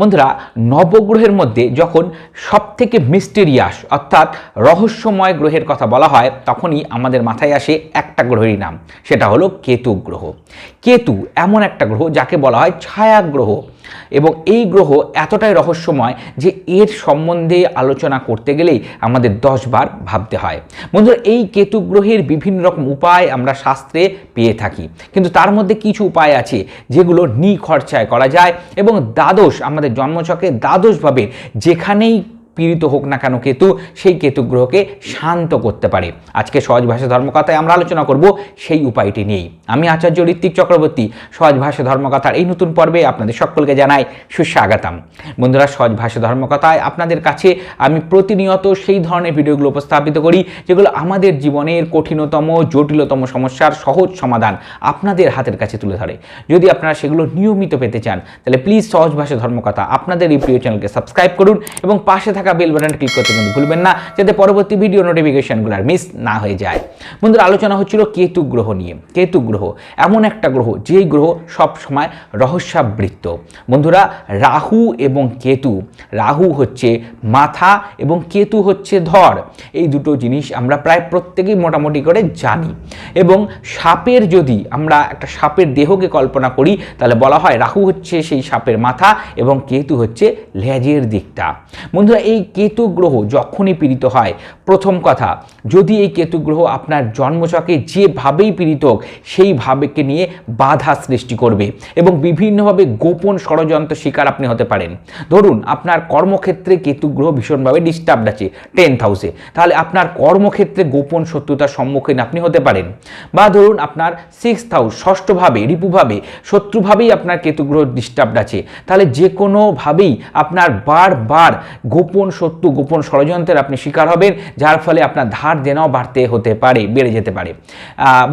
বন্ধুরা, নবগ্রহের মধ্যে যখন সবথেকে মিস্টেরিয়াস অর্থাৎ রহস্যময় গ্রহের কথা বলা হয়, তখনই আমাদের মাথায় আসে একটা গ্রহেরই নাম। সেটা হলো কেতু গ্রহ। কেতু এমন একটা গ্রহ যাকে বলা হয় ছায়া গ্রহ এবং এই গ্রহ এতটাই রহস্যময় যে এর সম্বন্ধে আলোচনা করতে গেলেই আমাদের দশবার ভাবতে হয়। বন্ধুরা, এই কেতু গ্রহের বিভিন্ন রকম উপায় আমরা শাস্ত্রে পেয়ে থাকি। কিন্তু তার মধ্যে কিছু উপায় আছে যেগুলো নিখরচায় করা যায় এবং দ্বাদশ, আমাদের জন্মচকে দ্বাদশভাবে যেখানেই পীড়িত হোক না কেন কেতু, সেই কেতু গ্রহকে শান্ত করতে পারে। আজকে সহজ ভাষা ধর্মকথায় আমরা আলোচনা করব সেই উপায়টি নিয়েই। আমি আচার্য ঋত্বিক চক্রবর্তী, সহজ ভাষা ধর্মকথার এই নতুন পর্বে আপনাদের সকলকে জানাই সুস্বাগতম। বন্ধুরা, সহজ ভাষা ধর্মকথায় আপনাদের কাছে আমি প্রতিনিয়ত সেই ধরনের ভিডিওগুলো উপস্থাপিত করি, যেগুলো আমাদের জীবনের কঠিনতম, জটিলতম সমস্যার সহজ সমাধান আপনাদের হাতের কাছে তুলে ধরে। যদি আপনারা সেগুলো নিয়মিত পেতে চান, তাহলে প্লিজ সহজ ভাষা ধর্মকথা আপনাদের এই প্রিয় চ্যানেলকে সাবস্ক্রাইব করুন এবং পাশে থাকা বেল বাটন ক্লিক করতে কিন্তু ভুলবেন না, যাতে পরবর্তী ভিডিও নোটিফিকেশনগুলো আর মিস না হয়ে যায়। বন্ধুরা, আলোচনা হচ্ছিল কেতু গ্রহ নিয়ে। কেতু গ্রহ, এমন একটা গ্রহ, যেই গ্রহ সব সময় রহস্যাবৃত্ত। বন্ধুরা, রাহু এবং কেতু, রাহু হচ্ছে মাথা এবং কেতু হচ্ছে ধর। এই দুটো জিনিস আমরা প্রায় প্রত্যেকেই মোটামুটি করে জানি। এবং সাপের যদি আমরা একটা সাপের দেহকে কল্পনা করি, তাহলে বলা হয় রাহু হচ্ছে সেই সাপের মাথা এবং কেতু হচ্ছে লেজের দিকটা। বন্ধুরা, এই কেতু গ্রহ যখনই পীড়িত হয়, প্রথম কথা, যদি এই কেতু গ্রহ আপনার জন্মচকে যেভাবেই পীড়িত হোক, সেই ভাবেকে নিয়ে বাধা সৃষ্টি করবে এবং বিভিন্নভাবে গোপন ষড়যন্ত্র শিকার আপনি হতে পারেন। ধরুন, আপনার কর্মক্ষেত্রে কেতু গ্রহ ভীষণভাবে ডিস্টার্বড আছে টেন্থ হাউসে তাহলে আপনার কর্মক্ষেত্রে গোপন শত্রুতার সম্মুখীন আপনি হতে পারেন। বা ধরুন, আপনার সিক্স হাউস ষষ্ঠভাবে, রিপুভাবে, শত্রুভাবেই আপনার কেতু গ্রহ ডিস্টার্বড আছে। তাহলে যে কোনোভাবেই আপনার বারবার গোপন শত্রু গোপন ষড়যন্ত্রের আপনি শিকার হবেন, যার ফলে আপনার ধার দেনাও বাড়তে হতে পারে, বেড়ে যেতে পারে।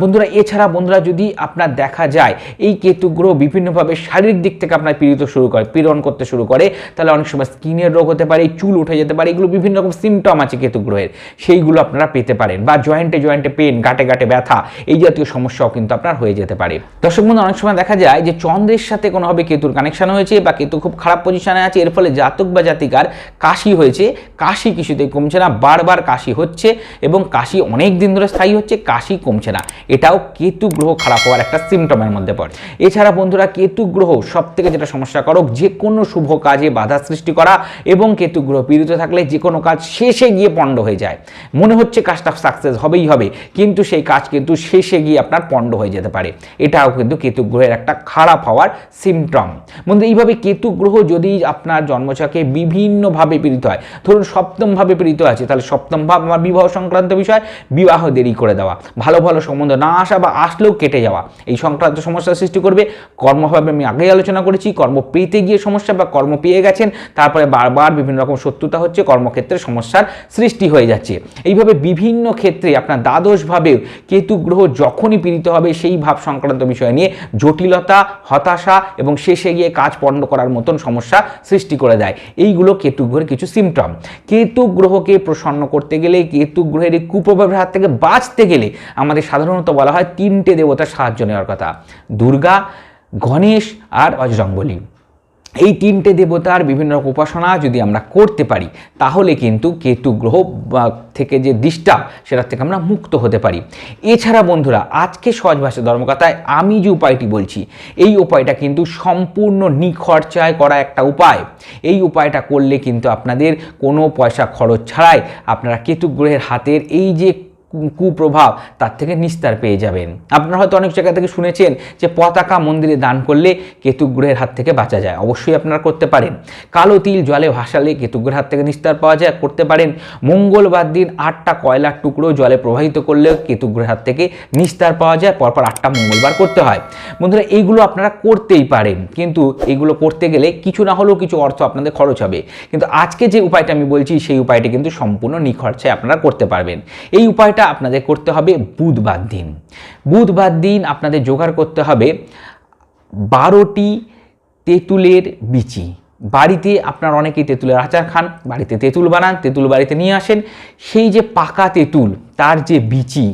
বন্ধুরা, এছাড়া বন্ধুরা, যদি আপনার দেখা যায়, এই কেতু গ্রহ বিভিন্নভাবে শারীরিক দিক থেকে আপনার পীড়িত শুরু করে, পীড়ন করতে শুরু করে, তাহলে অনেক সময় স্কিনের রোগ হতে পারে, চুল উঠে যেতে পারে, এগুলো বিভিন্ন রকম সিমটম আছে কেতু গ্রহের সেইগুলো আপনারা পেতে পারেন বা জয়েন্টে জয়েন্টে পেন গাটে গাটে ব্যথা, এই জাতীয় সমস্যাও কিন্তু আপনার হয়ে যেতে পারে। দর্শক বন্ধু অনেক সময় দেখা যায় যে চন্দ্রের সাথে কোনোভাবে কেতুর কানেকশন হয়েছে বা কেতু খুব খারাপ পজিশনে আছে, এর ফলে জাতক বা জাতিকার কাশি হয়েছে, কাশি কিছুতেই কমছে না, বারবার কাশি হচ্ছে এবং কাশি অনেক দিন ধরে স্থায়ী হচ্ছে, কাশি কমছে না। এটাও কেতু গ্রহ খারাপ হওয়ার একটা সিমটমের মধ্যে পড়ে। এছাড়া বন্ধুরা, কেতু গ্রহ সব থেকে যেটা সমস্যা করক, যে কোনো শুভ কাজে বাধা সৃষ্টি করা এবং কেতু গ্রহ পীড়িত থাকলে যে কোনো কাজ শেষে গিয়ে পণ্ড হয়ে যায়। মনে হচ্ছে কাজটা সাকসেস হবেই হবে, কিন্তু সেই কাজ কিন্তু শেষে গিয়ে আপনার পণ্ড হয়ে যেতে পারে। এটাও কিন্তু কেতু গ্রহের একটা খারাপ হওয়ার সিমটম বন্ধু এইভাবে কেতু গ্রহ যদি আপনার জন্মছকে বিভিন্নভাবে পীড়িত হয় ধরুন সপ্তমভাবে পীড়িত আছে, তাহলে সপ্তম ভাব আমার বিবাহ সংক্রান্ত বিষয়, বিবাহ দেরি করে দেওয়া। ভালো ভালো সম্বন্ধ না আসা বা আসলেও কেটে যাওয়া। এই সংক্রান্ত সমস্যার সৃষ্টি করবে। কর্মভাবে আমি আগেই আলোচনা করেছি, কর্ম পেতে গিয়ে সমস্যা বা কর্ম পেয়ে গেছেন, তারপরে বারবার বিভিন্ন রকম শত্রুতা হচ্ছে, কর্মক্ষেত্রে সমস্যার সৃষ্টি হয়ে যাচ্ছে। এইভাবে বিভিন্ন ক্ষেত্রে আপনার দ্বাদশভাবেও কেতু গ্রহ যখনই পীড়িত হবে, সেই ভাব সংক্রান্ত বিষয় নিয়ে জটিলতা, হতাশা এবং শেষে গিয়ে কাজ পণ্ড করার মতন সমস্যা সৃষ্টি করে দেয়। এইগুলো কেতু গ্রহের কিছু সিমটম কেতু গ্রহকে প্রসন্ন করতে গেলে কেতু গ্রহের এই কুপ্রভাবের হাত থেকে বাঁচতে গেলে আমাদের সাধারণত বলা হয় তিনটে দেবতার সাহায্য নেওয়ার কথা। দুর্গা, গণেশ আর বজরংবলী এই তিনটে দেবতার বিভিন্ন রকম উপাসনা যদি আমরা করতে পারি, তাহলে কিন্তু কেতু গ্রহ থেকে যে ডিস্টার্ব সেটার থেকে আমরা মুক্ত হতে পারি। এছাড়া বন্ধুরা, আজকে সহজ ভাষা ধর্মকথায় আমি যে উপায়টি বলছি, এই উপায়টা কিন্তু সম্পূর্ণ নিখরচায় করা একটা উপায়। এই উপায়টা করলে কিন্তু আপনাদের কোনো পয়সা খরচ ছাড়াই আপনারা কেতু গ্রহের হাতের এই যে কুপ্রভাব তার থেকে নিস্তার পেয়ে যাবেন। আপনারা হয়তো অনেক জায়গা থেকে শুনেছেন যে পতাকা মন্দিরে দান করলে কেতুগ্রহের হাত থেকে বাঁচা যায়। অবশ্যই আপনারা করতে পারেন। কালো তিল জলে ভাসালে কেতুগ্রহের হাত থেকে নিস্তার পাওয়া যায়। করতে পারেন। মঙ্গলবার দিন আটটা কয়লার টুকরো জলে প্রবাহিত করলেও কেতুগ্রহের হাত থেকে নিস্তার পাওয়া যায়। পরপর আটটা মঙ্গলবার করতে হয়। বন্ধুরা এইগুলো আপনারা করতেই পারেন। কিন্তু এইগুলো করতে গেলে কিছু না হলেও কিছু অর্থ আপনাদের খরচ হবে। কিন্তু আজকে যে উপায়টা আমি বলছি, সেই উপায়টি কিন্তু সম্পূর্ণ নিখরচায় আপনারা করতে পারবেন। এই উপায়টা আপনাদের করতে হবে বুধবার দিন। বুধবার দিন আপনাদের জোগাড় করতে হবে বারোটি তেঁতুলের বিচি। বাড়িতে আপনার অনেকেই তেঁতুলের আচার খান, বাড়িতে তেঁতুল বানান, তেঁতুল বাড়িতে নিয়ে আসেন। সেই যে পাকা তেঁতুল, তার যে বিচি,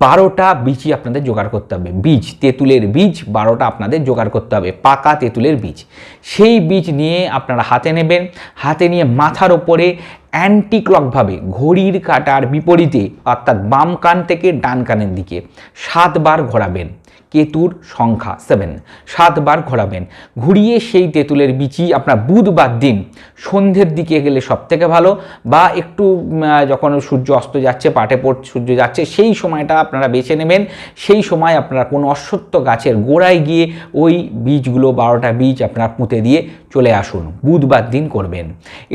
বারোটা বিচি আপনাদের জোগাড় করতে হবে। বীজ, তেঁতুলের বীজ, বারোটা আপনাদের জোগাড় করতে হবে, পাকা তেঁতুলের বীজ। সেই বীজ নিয়ে আপনারা হাতে নেবেন, হাতে নিয়ে মাথার ওপরে অ্যান্টি ক্লকভাবে ঘড়ির কাটার বিপরীতে, অর্থাৎ বাম কান থেকে ডান কানের দিকে, সাতবার ঘোরাবেন। কেতুর সংখ্যা সেভেন সাতবার ঘোরাবেন। ঘুরিয়ে সেই তেঁতুলের বিচি আপনার বুধবার দিন, সন্ধ্যের দিকে গেলে সব থেকে ভালো, বা একটু যখন সূর্য অস্ত যাচ্ছে, পাটে পড়, সূর্য যাচ্ছে, সেই সময়টা আপনারা বেছে নেবেন। সেই সময় আপনারা কোনো অশ্বত্থ গাছের গোড়ায় গিয়ে ওই বীজগুলো, বারোটা বীজ আপনারা পুঁতে দিয়ে চলে আসুন। বুধবার দিন করবেন।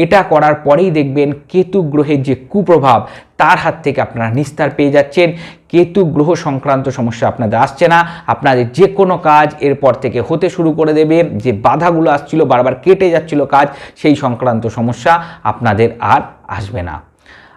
এটা করার পরেই দেখবেন কেতু গ্রহের যে কুপ্রভাব, তার হাত থেকে আপনারা নিস্তার পেয়ে যাচ্ছেন। কেতু গ্রহ সংক্রান্ত সমস্যা আপনাদের আসছে না। আপনাদের যে কোনো কাজ এরপর থেকে হতে শুরু করে দেবে। যে বাধাগুলো আসছিল, বারবার কেটে যাচ্ছিল কাজ, সেই সংক্রান্ত সমস্যা আপনাদের আর আসবে না।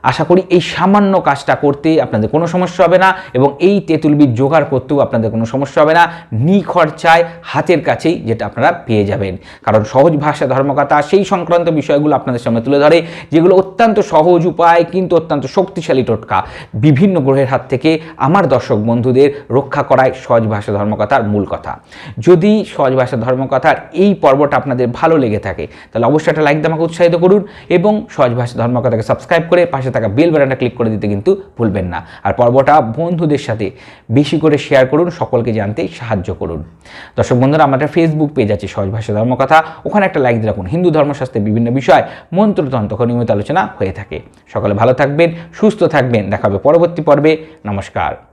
আশা করি এই সামান্য কাজটা করতে আপনাদের কোনো সমস্যা হবে না এবং এই তেঁতুল বীজ জোগাড় করতেও আপনাদের কোনো সমস্যা হবে না। নিখরচায় হাতের কাছেই যেটা আপনারা পেয়ে যাবেন। কারণ সহজ ভাষা ধর্মকথা সেই সংক্রান্ত বিষয়গুলো আপনাদের সামনে তুলে ধরে, যেগুলো অত্যন্ত সহজ উপায় কিন্তু অত্যন্ত শক্তিশালী টোটকা। বিভিন্ন গ্রহের হাত থেকে আমার দর্শক বন্ধুদের রক্ষা করায় সহজ ভাষা ধর্মকথার মূল কথা। যদি সহজ ভাষা ধর্মকথার এই পর্বটা আপনাদের ভালো লেগে থাকে, তাহলে অবশ্যই একটা লাইক দিয়ে আমাকে উৎসাহিত করুন এবং সহজ ভাষা ধর্মকথাকে সাবস্ক্রাইব করে পাশে থাকা বেল বাটনটা ক্লিক করে দিতে কিন্তু ভুলবেন না। আর পর্বটা বন্ধুদের সাথে বেশি করে শেয়ার করুন, সকলকে জানতে সাহায্য করুন। দর্শক বন্ধুরা, আমাদের ফেসবুক পেজ আছে, সহজ ভাষা ধর্মকথা ওখানে একটা লাইক রাখুন। হিন্দু ধর্মশাস্ত্রের বিভিন্ন বিষয় মন্ত্রতন্ত্র নিয়মিত আলোচনা হয়ে থাকে। সকলে ভালো থাকবেন, সুস্থ থাকবেন। দেখা হবে পরবর্তী পর্বে। নমস্কার।